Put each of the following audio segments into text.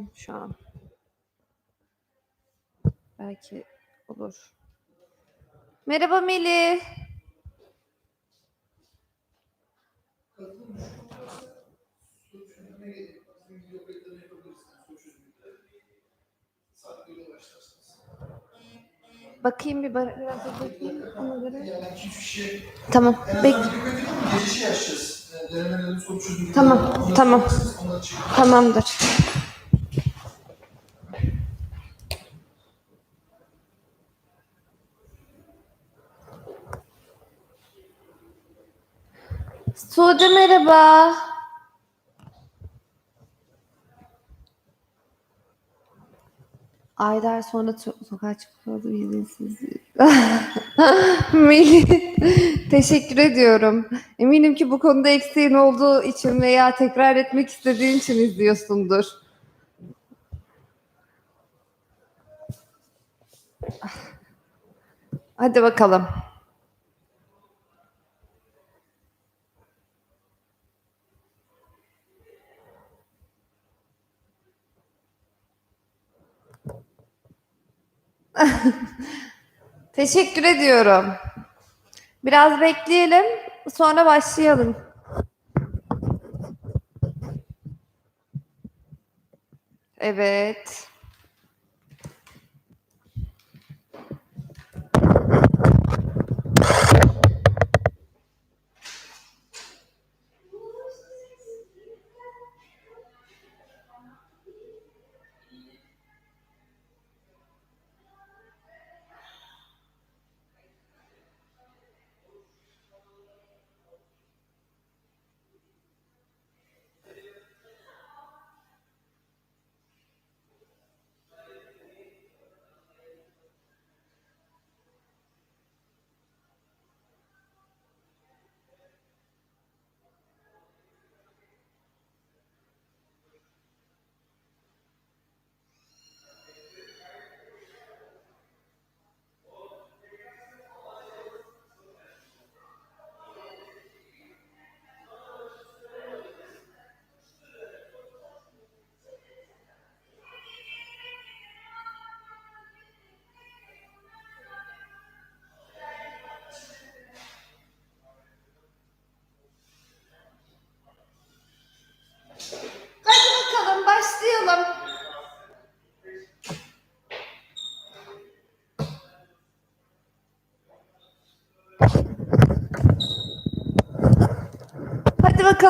Bekliyorum şu an. Belki olur. Merhaba Melih. Bakayım bir bara- biraz da bakayım ona göre. Tamam. Bek. Tamam, tamam. onları tamamdır. Sude merhaba. Aylar sonra sokağa çıkmadı izinsiz. Melih, teşekkür ediyorum. Eminim ki bu konuda eksiğin olduğu için veya tekrar etmek istediğin için izliyorsundur. Hadi bakalım. Teşekkür ediyorum. Biraz bekleyelim, sonra başlayalım. Evet.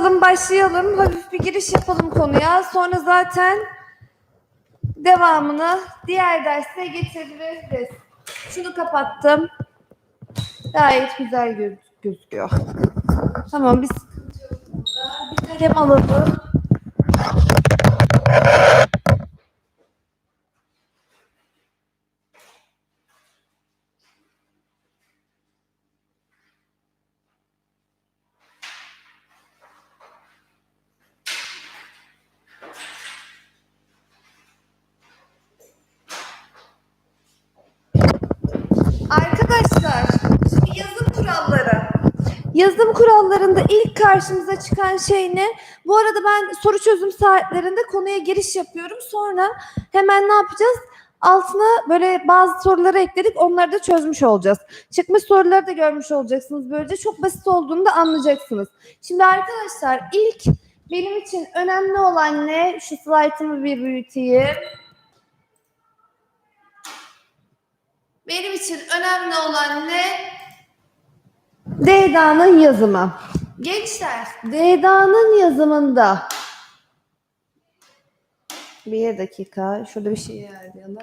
Bakalım başlayalım. Hafif bir giriş yapalım konuya. Sonra zaten devamını diğer derste getiririz. Şunu kapattım. Gayet güzel göz gözüküyor. Tamam biz bir kalem alalım. Arkadaşlar, şimdi yazım kuralları. Yazım kurallarında ilk karşımıza çıkan şey ne? Bu arada ben soru çözüm saatlerinde konuya giriş yapıyorum. Sonra hemen ne yapacağız? Altına böyle bazı soruları ekledik. Onları da çözmüş olacağız. Çıkmış soruları da görmüş olacaksınız. Böylece çok basit olduğunu da anlayacaksınız. Şimdi arkadaşlar ilk benim için önemli olan ne? Şu slaytımı bir büyüteyim. Benim için önemli olan ne? Deyda'nın yazımı. Gençler, Deyda'nın yazımında bir dakika, şurada bir şey ayarlayalım.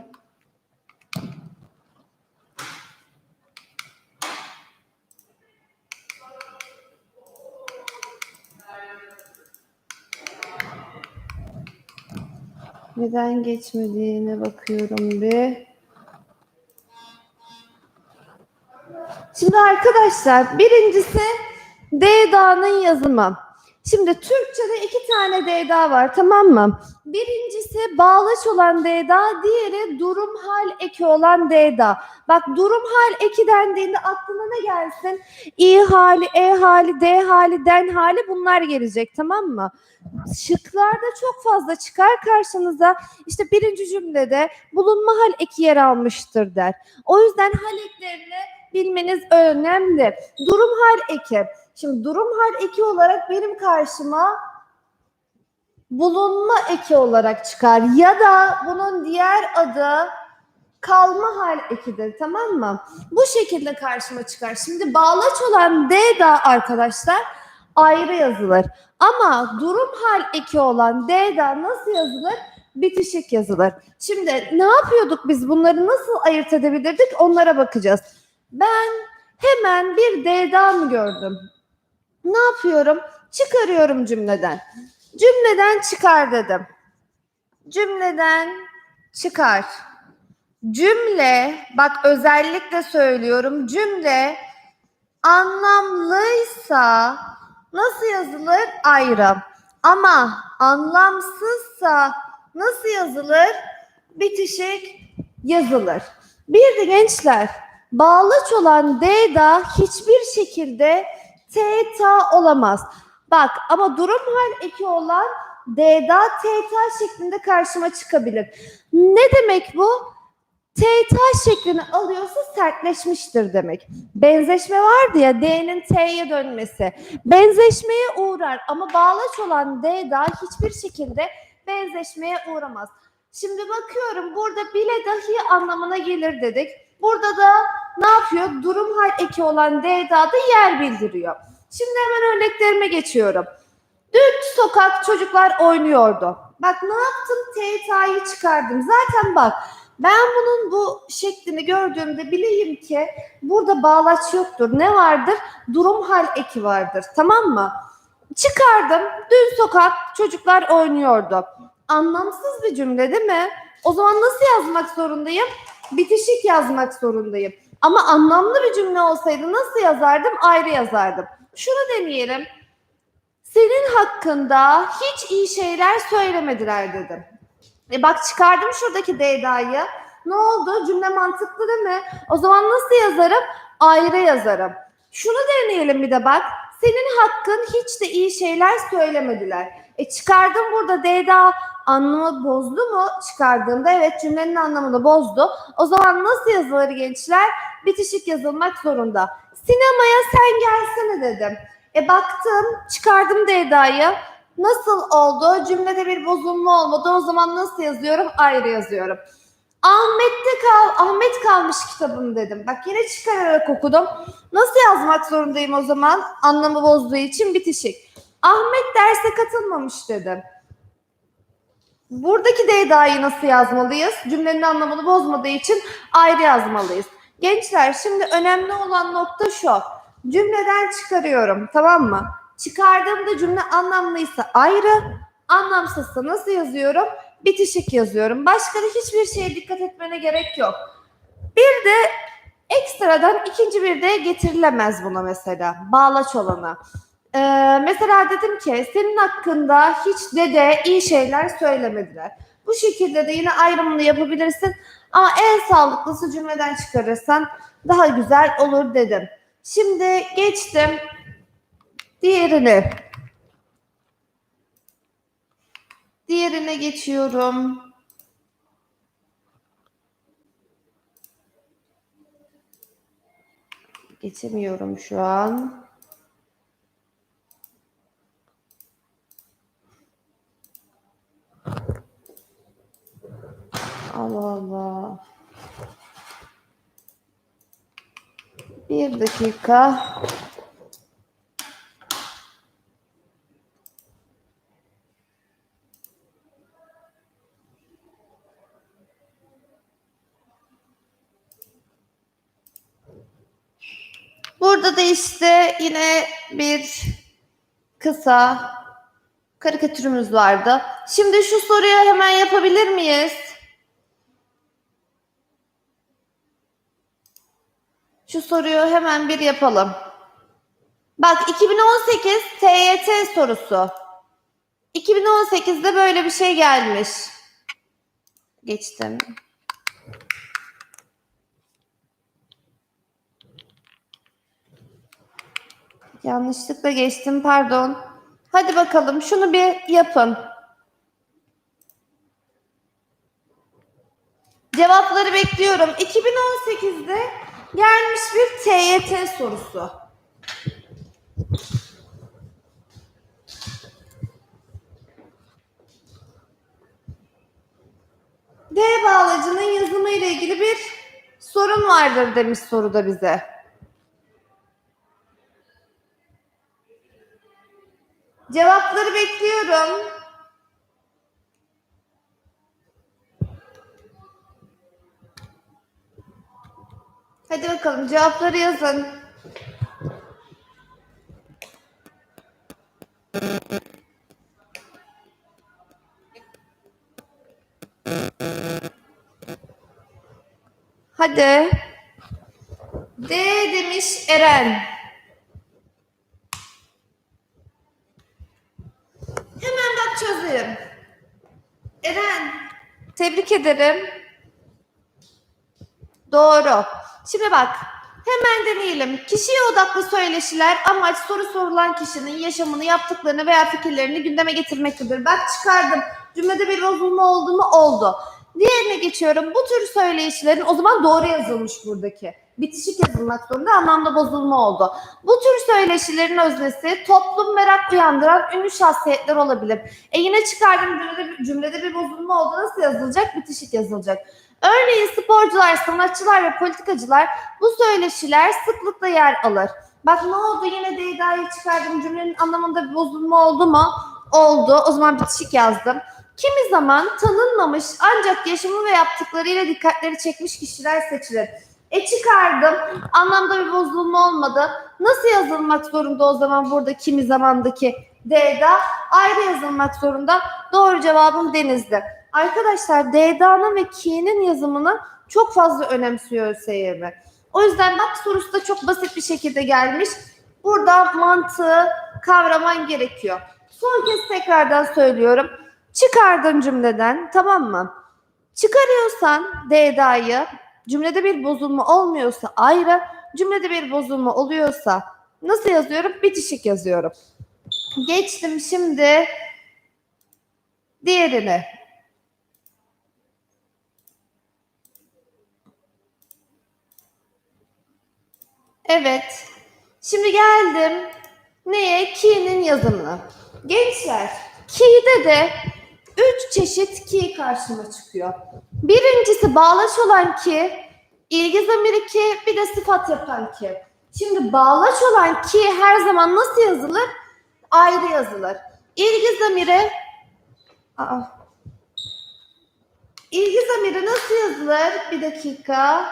Neden geçmediğine bakıyorum bir. Şimdi arkadaşlar birincisi D'da'nın yazımı. Şimdi Türkçe'de iki tane D'da var tamam mı? Birincisi bağlaç olan D'da, diğeri durum hal eki olan D'da. Bak durum hal eki dendiğinde aklına ne gelsin? İ hali, E hali, D hali, den hali bunlar gelecek tamam mı? Şıklarda çok fazla çıkar karşınıza. İşte birinci cümlede bulunma hal eki yer almıştır der. O yüzden hal eklerini bilmeniz önemli. Durum hal eki. Şimdi durum hal eki olarak benim karşıma bulunma eki olarak çıkar. Ya da bunun diğer adı kalma hal ekidir tamam mı? Bu şekilde karşıma çıkar. Şimdi bağlaç olan D da arkadaşlar ayrı yazılır. Ama durum hal eki olan D da nasıl yazılır? Bitişik yazılır. Şimdi ne yapıyorduk biz bunları nasıl ayırt edebilirdik onlara bakacağız. Ben hemen bir D'da mı gördüm? Ne yapıyorum? Çıkarıyorum cümleden. Cümleden çıkar dedim. Cümleden çıkar. Cümle, bak özellikle söylüyorum. Cümle anlamlıysa nasıl yazılır? Ayrı. Ama anlamsızsa nasıl yazılır? Bitişik yazılır. Bir de gençler bağlaç olan D da hiçbir şekilde teta olamaz. Bak ama durum hal eki olan D'da teta şeklinde karşıma çıkabilir. Ne demek bu? Teta şeklini alıyorsa sertleşmiştir demek. Benzeşme vardı ya D'nin T'ye dönmesi. Benzeşmeye uğrar ama bağlaç olan D'da hiçbir şekilde benzeşmeye uğramaz. Şimdi bakıyorum burada bile dahi anlamına gelir dedik. Burada da ne yapıyor? Durum hal eki olan D'da da yer bildiriyor. Şimdi hemen örneklerime geçiyorum. Dün sokak çocuklar oynuyordu. Bak ne yaptım? T'yi çıkardım. Zaten bak ben bunun bu şeklini gördüğümde bileyim ki burada bağlaç yoktur. Ne vardır? Durum hal eki vardır. Tamam mı? Çıkardım. Dün sokak çocuklar oynuyordu. Anlamsız bir cümle değil mi? O zaman nasıl yazmak zorundayım? Bitişik yazmak zorundayım. Ama anlamlı bir cümle olsaydı nasıl yazardım? Ayrı yazardım. Şunu deneyelim. Senin hakkında hiç iyi şeyler söylemediler dedim. E bak çıkardım şuradaki D'da'yı. Ne oldu? Cümle mantıklı değil mi? O zaman nasıl yazarım? Ayrı yazarım. Şunu deneyelim bir de bak. Senin hakkın hiç de iyi şeyler söylemediler. E çıkardım burada D'da anlamı bozdu mu? Çıkardığımda evet cümlenin anlamını bozdu. O zaman nasıl yazılır gençler? Bitişik yazılmak zorunda. Sinemaya sen gelsene dedim. E baktım çıkardım D'da'yı. Nasıl oldu? Cümlede bir bozulma olmadı. O zaman nasıl yazıyorum? Ayrı yazıyorum. Ahmet'te kal, Ahmet kalmış kitabım dedim. Bak yine çıkararak okudum. Nasıl yazmak zorundayım o zaman? Anlamı bozduğu için bitişik. Ahmet derse katılmamış dedim. Buradaki D'da'yı nasıl yazmalıyız? Cümlenin anlamını bozmadığı için ayrı yazmalıyız. Gençler şimdi önemli olan nokta şu. Cümleden çıkarıyorum tamam mı? Çıkardığımda cümle anlamlıysa ayrı, anlamsızsa nasıl yazıyorum? Bitişik yazıyorum. Başka da hiçbir şeye dikkat etmene gerek yok. Bir de ekstradan ikinci bir de getirilemez buna mesela. Bağlaç olana. Ee, mesela dedim ki senin hakkında hiç dede iyi şeyler söylemediler. Bu şekilde de yine ayrımını yapabilirsin. Ama en sağlıklısı cümleden çıkarırsan daha güzel olur dedim. Şimdi geçtim diğerine. Diğerine geçiyorum. Geçemiyorum şu an. Allah Allah. Bir dakika. Burada da işte yine bir kısa karikatürümüz vardı. Şimdi şu soruyu hemen yapabilir miyiz? Şu soruyu hemen bir yapalım. Bak 2018 TYT sorusu. 2018'de böyle bir şey gelmiş. Geçtim. Yanlışlıkla geçtim pardon. Hadi bakalım şunu bir yapın. Cevapları bekliyorum. 2018'de gelmiş bir TYT sorusu. D bağlacının yazımı ile ilgili bir sorun vardır demiş soruda bize. Cevapları bekliyorum. Hadi bakalım cevapları yazın. Hadi. D demiş Eren. Hemen bak çözeyim. Eren. Tebrik ederim. Doğru. Şimdi bak. Hemen deneyelim. Kişiye odaklı söyleşiler amaç soru sorulan kişinin yaşamını, yaptıklarını veya fikirlerini gündeme getirmektedir. Bak çıkardım. Cümlede bir bozulma oldu mu? Oldu. Diğerine geçiyorum. Bu tür söyleşilerin o zaman doğru yazılmış buradaki. Bitişik yazılmak zorunda anlamda bozulma oldu. Bu tür söyleşilerin öznesi toplum merak uyandıran ünlü şahsiyetler olabilir. E yine çıkardım cümlede, cümlede bir bozulma oldu. Nasıl yazılacak? Bitişik yazılacak. Örneğin sporcular, sanatçılar ve politikacılar bu söyleşiler sıklıkla yer alır. Bak ne oldu yine Deyda'yı çıkardım cümlenin anlamında bir bozulma oldu mu? Oldu. O zaman bitişik yazdım. Kimi zaman tanınmamış ancak yaşamı ve yaptıklarıyla dikkatleri çekmiş kişiler seçilir. E çıkardım. Anlamda bir bozulma olmadı. Nasıl yazılmak zorunda o zaman burada kimi zamandaki D'da? Ayrı yazılmak zorunda. Doğru cevabım Deniz'di. Arkadaşlar D'da'nın ve ki'nin yazımını çok fazla önemsiyor ÖSYM. O yüzden bak sorusu da çok basit bir şekilde gelmiş. Burada mantığı kavraman gerekiyor. Son kez tekrardan söylüyorum. Çıkardın cümleden tamam mı? Çıkarıyorsan D'da'yı cümlede bir bozulma olmuyorsa ayrı, cümlede bir bozulma oluyorsa nasıl yazıyorum? Bitişik yazıyorum. Geçtim şimdi diğerine. Evet. Şimdi geldim. Neye? Ki'nin yazımına. Gençler, Ki'de de üç çeşit Ki karşıma çıkıyor. Birincisi bağlaç olan Ki, ilgi zamiri Ki, bir de sıfat yapan Ki. Şimdi bağlaç olan Ki her zaman nasıl yazılır? Ayrı yazılır. İlgi zamiri Aa. İlgi zamiri nasıl yazılır? Bir dakika.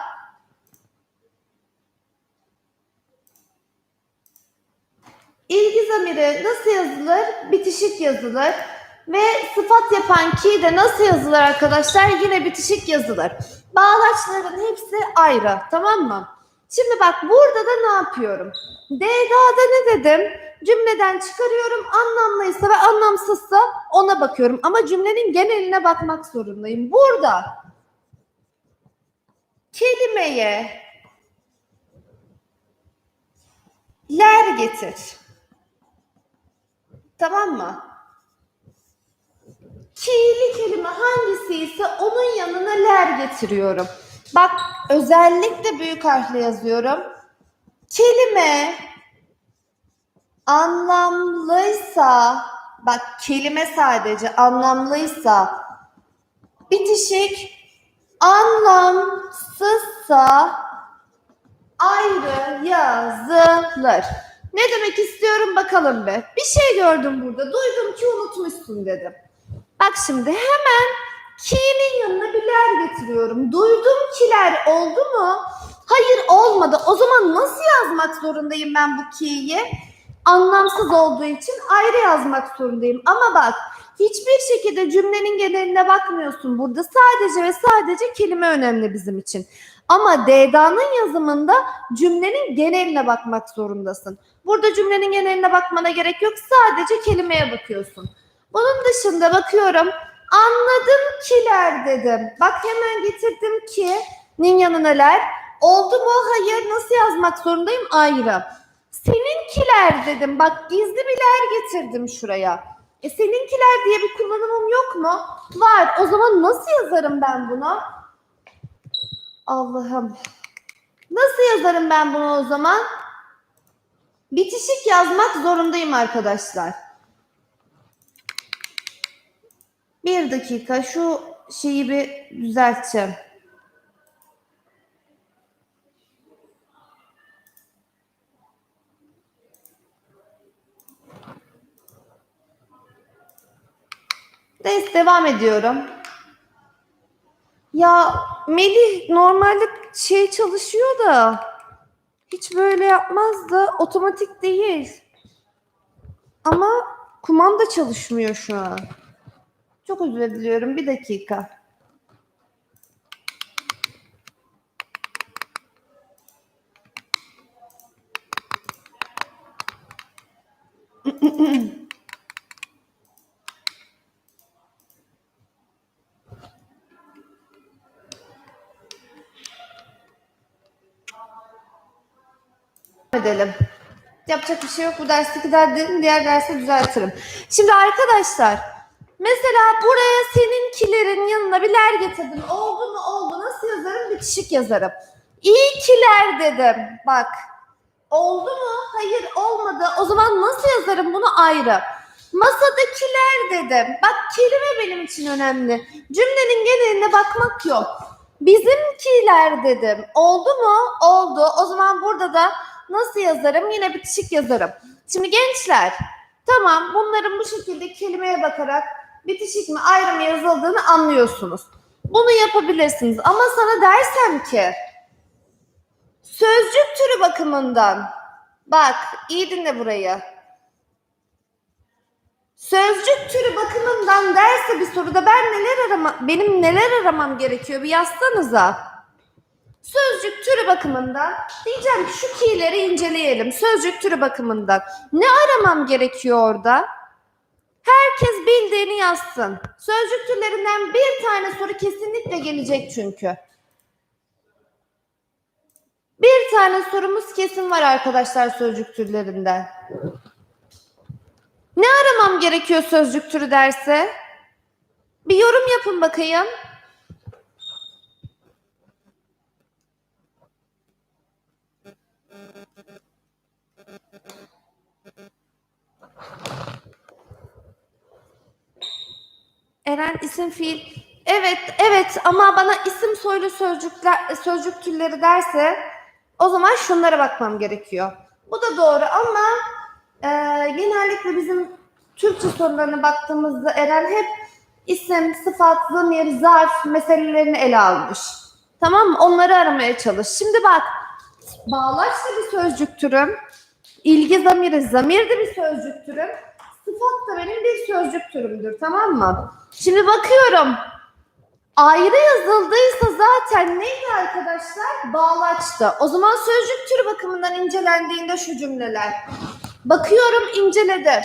İlgi zamiri nasıl yazılır? Bitişik yazılır. Ve sıfat yapan ki de nasıl yazılır arkadaşlar? Yine bitişik yazılır. Bağlaçların hepsi ayrı. Tamam mı? Şimdi bak burada da ne yapıyorum? D'da'da ne dedim? Cümleden çıkarıyorum. Anlamlıysa ve anlamsızsa ona bakıyorum. Ama cümlenin geneline bakmak zorundayım. Burada kelimeye ler getir. Tamam mı? Ki'li kelime hangisi ise onun yanına ler getiriyorum. Bak özellikle büyük harfle yazıyorum. Kelime anlamlıysa, bak kelime sadece anlamlıysa bitişik, anlamsızsa ayrı yazılır. Ne demek istiyorum bakalım be. Bir şey gördüm burada. Duydum ki unutmuşsun dedim. Bak şimdi hemen ki'nin yanına bir ler getiriyorum. Duydum kiler oldu mu? Hayır olmadı. O zaman nasıl yazmak zorundayım ben bu ki'yi? Anlamsız olduğu için ayrı yazmak zorundayım. Ama bak hiçbir şekilde cümlenin geneline bakmıyorsun. Burada sadece ve sadece kelime önemli bizim için. Ama D'danın yazımında cümlenin geneline bakmak zorundasın. Burada cümlenin geneline bakmana gerek yok. Sadece kelimeye bakıyorsun. Bunun dışında bakıyorum. Anladım kiler dedim. Bak hemen getirdim ki nin yanınalar. Oldu mu? Hayır. Nasıl yazmak zorundayım? Ayrı. Seninkiler dedim. Bak gizli biler getirdim şuraya. E seninkiler diye bir kullanımım yok mu? Var. O zaman nasıl yazarım ben bunu? Allah'ım. Nasıl yazarım ben bunu o zaman? Bitişik yazmak zorundayım arkadaşlar. Bir dakika şu şeyi bir düzelteceğim. Neyse devam ediyorum. Ya Melih normalde şey çalışıyor da hiç böyle yapmaz da otomatik değil. Ama kumanda çalışmıyor şu an. Çok özür diliyorum. Bir dakika. Edelim. Yapacak bir şey yok. Bu dersteki derdim diğer derse düzeltirim. Şimdi arkadaşlar mesela buraya seninkilerin yanına bir ler getirdim. Oldu mu oldu. Nasıl yazarım? Bitişik yazarım. İyi dedim. Bak. Oldu mu? Hayır olmadı. O zaman nasıl yazarım bunu ayrı. Masadakiler dedim. Bak kelime benim için önemli. Cümlenin geneline bakmak yok. Bizimkiler dedim. Oldu mu? Oldu. O zaman burada da nasıl yazarım? Yine bitişik yazarım. Şimdi gençler, tamam bunların bu şekilde kelimeye bakarak bitişik mi ayrı mı yazıldığını anlıyorsunuz. Bunu yapabilirsiniz. Ama sana dersem ki sözcük türü bakımından bak iyi dinle burayı. Sözcük türü bakımından derse bir soruda ben neler arama, benim neler aramam gerekiyor bir yazsanıza. Sözcük türü bakımından diyeceğim ki şu ki'leri inceleyelim. Sözcük türü bakımından. Ne aramam gerekiyor orada? Herkes bildiğini yazsın. Sözcük türlerinden bir tane soru kesinlikle gelecek çünkü. Bir tane sorumuz kesin var arkadaşlar sözcük türlerinden. Ne aramam gerekiyor sözcük türü derse? Bir yorum yapın bakayım. Eren isim fiil. Evet, evet ama bana isim soylu sözcükler sözcük türleri derse o zaman şunlara bakmam gerekiyor. Bu da doğru ama e, genellikle bizim Türkçe sorularına baktığımızda Eren hep isim, sıfat, zamir, zarf meselelerini ele almış. Tamam mı? Onları aramaya çalış. Şimdi bak, bağlaç bir sözcük türüm. İlgi zamiri, zamir de bir sözcük türüm. Sıfat da benim bir sözcük türümdür. Tamam mı? Şimdi bakıyorum. Ayrı yazıldıysa zaten neydi arkadaşlar? Bağlaçtı. O zaman sözcük türü bakımından incelendiğinde şu cümleler. Bakıyorum inceledim.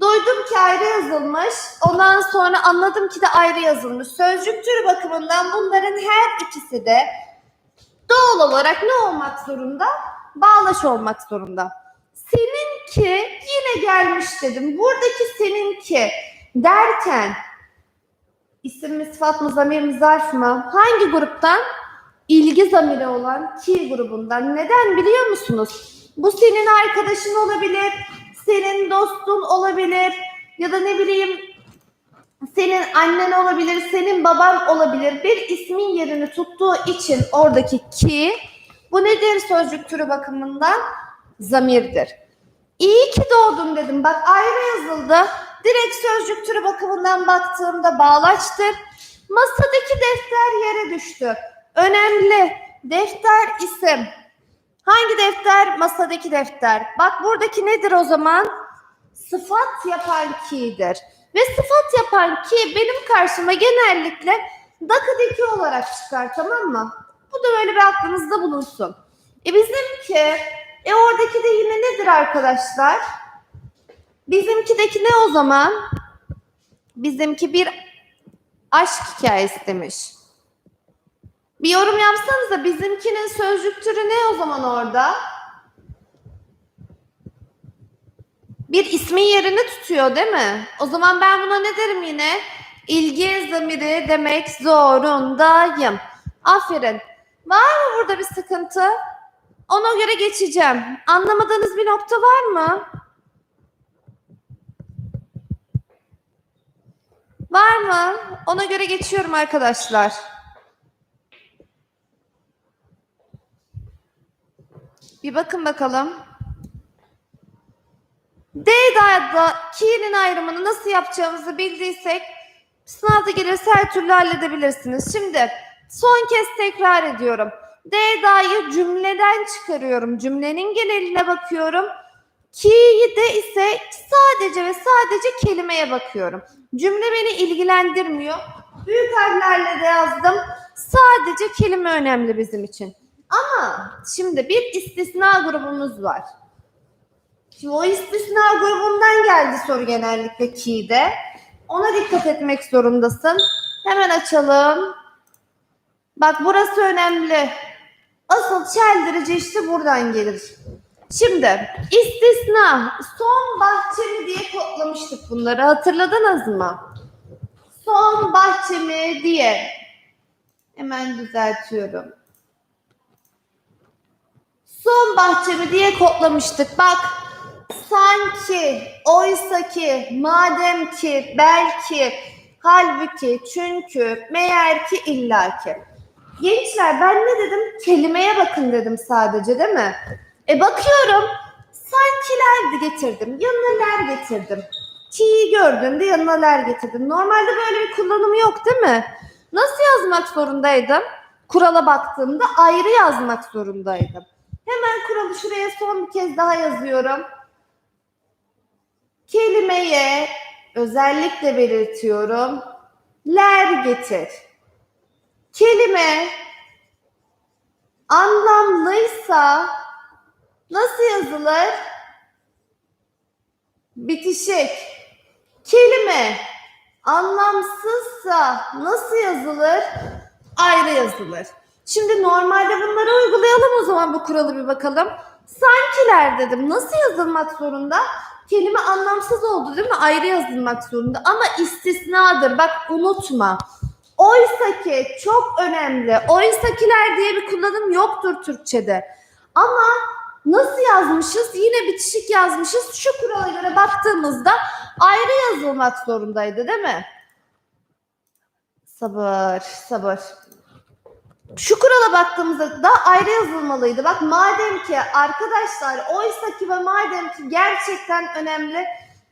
Duydum ki ayrı yazılmış. Ondan sonra anladım ki de ayrı yazılmış. Sözcük türü bakımından bunların her ikisi de doğal olarak ne olmak zorunda? Bağlaç olmak zorunda. Seninki yine gelmiş dedim. Buradaki seninki derken isim mi, sıfat mı, zamir mi, zarf mı? Hangi gruptan? İlgi zamiri olan ki grubundan. Neden biliyor musunuz? Bu senin arkadaşın olabilir, senin dostun olabilir ya da ne bileyim senin annen olabilir, senin baban olabilir. Bir ismin yerini tuttuğu için oradaki ki bu nedir sözcük türü bakımından? Zamirdir. İyi ki doğdun dedim. Bak ayrı yazıldı. Direkt sözcük türü bakımından baktığımda bağlaçtır. Masadaki defter yere düştü. Önemli. Defter isim. Hangi defter? Masadaki defter. Bak buradaki nedir o zaman? Sıfat yapan ki'dir. Ve sıfat yapan ki benim karşıma genellikle dakıdaki olarak çıkar tamam mı? Bu da böyle bir aklınızda bulunsun. E bizimki, e oradaki de yine nedir arkadaşlar? Bizimkideki ne o zaman? Bizimki bir aşk hikayesi demiş. Bir yorum yapsanıza bizimkinin sözcük türü ne o zaman orada? Bir ismin yerini tutuyor değil mi? O zaman ben buna ne derim yine? İlgi zamiri demek zorundayım. Aferin. Var mı burada bir sıkıntı? Ona göre geçeceğim. Anlamadığınız bir nokta var mı? Var mı? Ona göre geçiyorum arkadaşlar. Bir bakın bakalım. D da ki'nin ayrımını nasıl yapacağımızı bildiysek sınavda gelirse her türlü halledebilirsiniz. Şimdi son kez tekrar ediyorum. D da'yı cümleden çıkarıyorum. Cümlenin geneline bakıyorum. Ki'yi de ise sadece ve sadece kelimeye bakıyorum. Cümle beni ilgilendirmiyor. Büyük harflerle de yazdım. Sadece kelime önemli bizim için. Ama şimdi bir istisna grubumuz var. Şimdi o istisna grubundan geldi soru genellikle ki'de. Ona dikkat etmek zorundasın. Hemen açalım. Bak burası önemli. Asıl çeldirici işte buradan gelir. Şimdi istisna son bahçemi diye kodlamıştık bunları hatırladınız mı? Son bahçemi diye. Hemen düzeltiyorum. Son bahçemi diye kodlamıştık. Bak sanki, oysa ki, madem ki, belki, halbuki, çünkü, meğer ki, illaki. Gençler ben ne dedim? Kelimeye bakın dedim sadece değil mi? E bakıyorum sankiler getirdim, yanına ler getirdim. Ki'yi gördüğümde yanına ler getirdim. Normalde böyle bir kullanımı yok değil mi? Nasıl yazmak zorundaydım? Kurala baktığımda ayrı yazmak zorundaydım. Hemen kuralı şuraya son bir kez daha yazıyorum. Kelimeye özellikle belirtiyorum. Ler getir. Kelime anlamlıysa nasıl yazılır? Bitişik. Kelime anlamsızsa nasıl yazılır? Ayrı yazılır. Şimdi normalde bunları uygulayalım o zaman bu kuralı bir bakalım. Sankiler dedim. Nasıl yazılmak zorunda? Kelime anlamsız oldu değil mi? Ayrı yazılmak zorunda. Ama istisnadır. Bak unutma. Oysa ki çok önemli. Oysakiler diye bir kullanım yoktur Türkçe'de. Ama nasıl yazmışız? Yine bitişik yazmışız. Şu kurala göre baktığımızda ayrı yazılmak zorundaydı değil mi? Sabır, sabır. Şu kurala baktığımızda da ayrı yazılmalıydı. Bak madem ki arkadaşlar oysa ki ve madem ki gerçekten önemli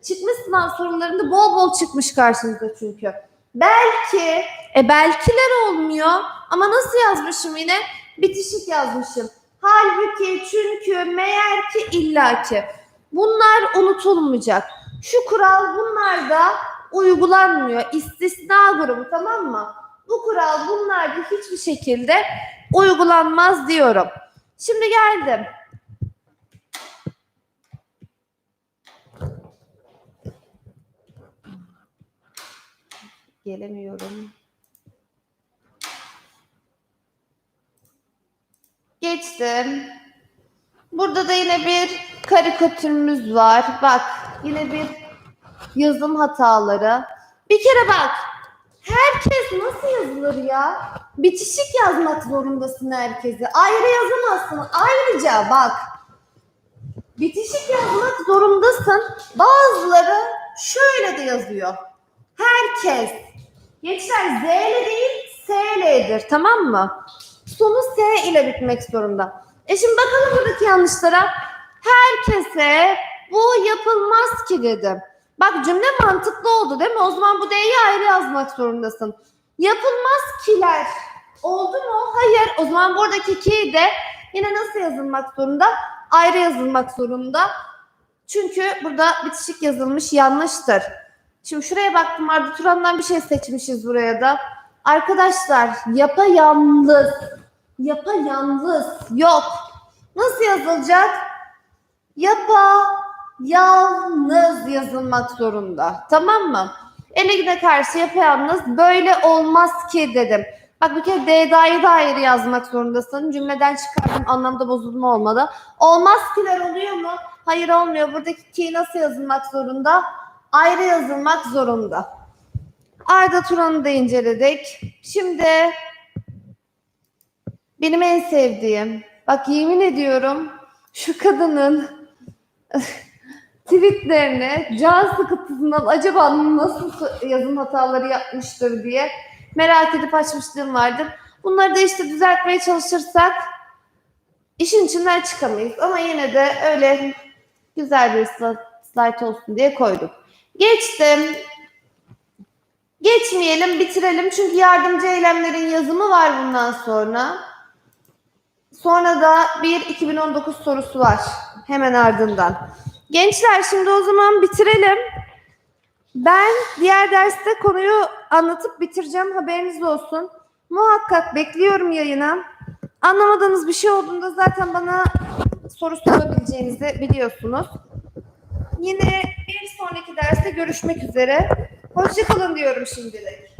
çıkmış sınav sorularında bol bol çıkmış karşınıza çünkü. Belki, e belkiler olmuyor ama nasıl yazmışım yine? Bitişik yazmışım. Halbuki, çünkü, meğer ki, illaki. Bunlar unutulmayacak. Şu kural bunlarda uygulanmıyor. İstisna grubu tamam mı? Bu kural bunlarda hiçbir şekilde uygulanmaz diyorum. Şimdi geldim. Gelemiyorum. Geçtim. Burada da yine bir karikatürümüz var. Bak yine bir yazım hataları. Bir kere bak. Herkes nasıl yazılır ya? Bitişik yazmak zorundasın herkesi. Ayrı yazamazsın. Ayrıca bak. Bitişik yazmak zorundasın. Bazıları şöyle de yazıyor. Herkes. Gençler Z ile değil S iledir tamam mı? Sonu S ile bitmek zorunda. E şimdi bakalım buradaki yanlışlara. Herkese bu yapılmaz ki dedim. Bak cümle mantıklı oldu değil mi? O zaman bu D'yi ayrı yazmak zorundasın. Yapılmaz kiler. Oldu mu? Hayır. O zaman buradaki ki de yine nasıl yazılmak zorunda? Ayrı yazılmak zorunda. Çünkü burada bitişik yazılmış yanlıştır. Şimdi şuraya baktım Arda Turan'dan bir şey seçmişiz buraya da. Arkadaşlar yapayalnız. Yapayalnız yok. Nasıl yazılacak? Yapa yalnız yazılmak zorunda. Tamam mı? Elegine karşı yapayalnız böyle olmaz ki dedim. Bak bir kere D'da'yı da ayrı yazmak zorundasın. Cümleden çıkardım anlamda bozulma olmadı. Olmaz kiler oluyor mu? Hayır olmuyor. Buradaki ki nasıl yazılmak zorunda? Ayrı yazılmak zorunda. Arda Turan'ı da inceledik. Şimdi benim en sevdiğim, bak yemin ediyorum şu kadının tweetlerini can sıkıntısından acaba nasıl yazım hataları yapmıştır diye merak edip açmışlığım vardır. Bunları da işte düzeltmeye çalışırsak işin içinden çıkamayız. Ama yine de öyle güzel bir sli- slide olsun diye koyduk. Geçtim. Geçmeyelim, bitirelim. Çünkü yardımcı eylemlerin yazımı var bundan sonra. Sonra da bir 2019 sorusu var. Hemen ardından. Gençler şimdi o zaman bitirelim. Ben diğer derste konuyu anlatıp bitireceğim. Haberiniz olsun. Muhakkak bekliyorum yayına. Anlamadığınız bir şey olduğunda zaten bana soru sorabileceğinizi biliyorsunuz. Yine sonraki derste görüşmek üzere. Hoşçakalın diyorum şimdilik.